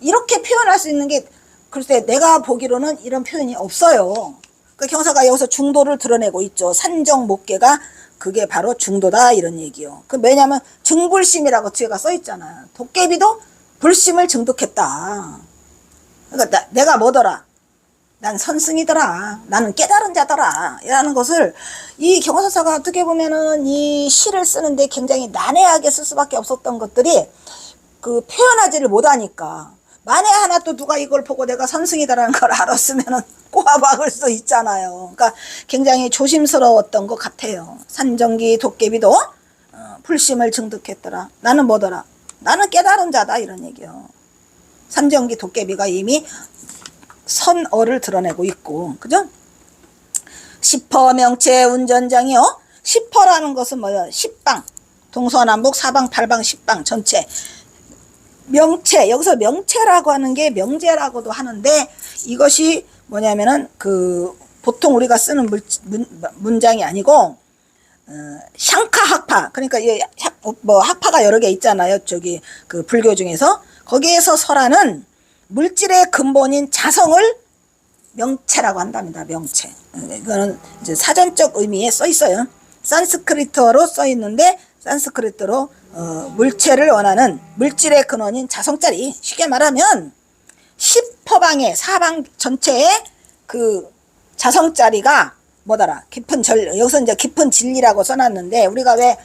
이렇게 표현할 수 있는 게 글쎄 내가 보기로는 이런 표현이 없어요. 그 경사가 여기서 중도를 드러내고 있죠. 산정 목계가 그게 바로 중도다 이런 얘기요. 그 왜냐하면 증불심이라고 뒤에가 써 있잖아요. 도깨비도 불심을 증득했다. 그러니까 나- 내가 뭐더라? 난 선승이더라. 나는 깨달은 자더라. 이라는 것을 이 경서사가 어떻게 보면은 이 시를 쓰는데 굉장히 난해하게 쓸 수밖에 없었던 것들이 그 표현하지를 못하니까 만에 하나 또 누가 이걸 보고 내가 선승이다라는 걸 알았으면은 꼬아박을 수 있잖아요. 그러니까 굉장히 조심스러웠던 것 같아요. 산정기 도깨비도 어, 불심을 증득했더라. 나는 뭐더라? 나는 깨달은 자다 이런 얘기요. 산정기 도깨비가 이미 선어를 드러내고 있고, 그죠? 시퍼 명체 운전장이요. 시퍼라는 것은 뭐예요? 십방, 동서남북 사방 팔방 십방 전체. 명체 여기서 명체라고 하는 게 명제라고도 하는데 이것이 뭐냐면은 그 보통 우리가 쓰는 물, 문, 문장이 아니고 어, 샹카 학파. 그러니까 이 학- 뭐 학파가 여러 개 있잖아요. 저기 그 불교 중에서. 거기에서 설하는 물질의 근본인 자성을 명체라고 한답니다. 명체. 어, 이거는 이제 사전적 의미에 써 있어요. 산스크리트어로 써 있는데 산스크리트로 어, 물체를 원하는 물질의 근원인 자성자리. 쉽게 말하면 십퍼방의 사방 전체에 그 자성자리가 뭐더라? 깊은 절 여기서 이제 깊은 진리라고 써놨는데 우리가 왜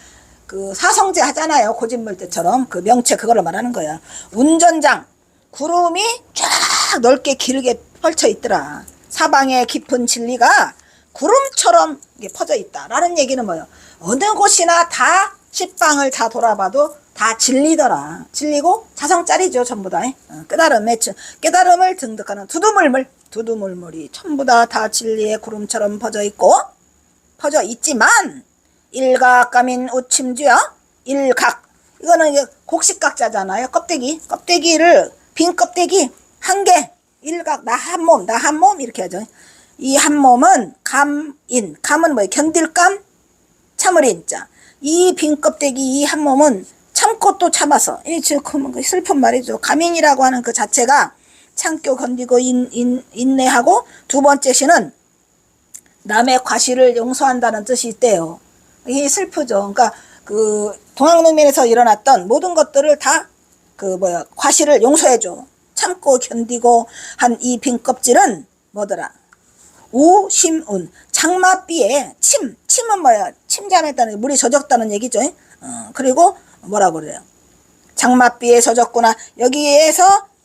그 사성제 하잖아요. 고진물 때처럼. 그 명체 그거를 말하는 거야. 운전장 구름이 쫙 넓게 길게 펼쳐 있더라. 사방에 깊은 진리가 구름처럼 퍼져 있다라는 얘기는 뭐예요? 어느 곳이나 다 십방을 다 돌아봐도 다 진리더라. 진리고 자성짜리죠, 전부 다. 어, 깨달음의 진- 깨달음을 등득하는 두두물물, 두두물물이 전부 다 다 진리의 구름처럼 퍼져 있고 퍼져 있지만 일각감인 우침주야 일각 이거는 곡식각자잖아요. 껍데기 껍데기를 빈 껍데기 한 개 일각 나 한 몸 나 한 몸 이렇게 하죠. 이 한 몸은 감인 감은 뭐예요? 견딜 감 참을 인자. 이 빈 껍데기 이 한 몸은 참고 또 참아서 이 지금 그 슬픈 말이죠. 감인이라고 하는 그 자체가 참고 견디고 인, 인, 인내하고 두 번째 시는 남의 과실을 용서한다는 뜻이 있대요. 이게 슬프죠. 그러니까 그 동학농민에서 일어났던 모든 것들을 다 그 뭐야 과실을 용서해줘. 참고 견디고 한 이 빈 껍질은 뭐더라? 우심운 장마비에 침 침은 뭐야? 침잠했다는 물이 젖었다는 얘기죠. 어, 그리고 뭐라 그래요? 장마비에 젖었구나. 여기에서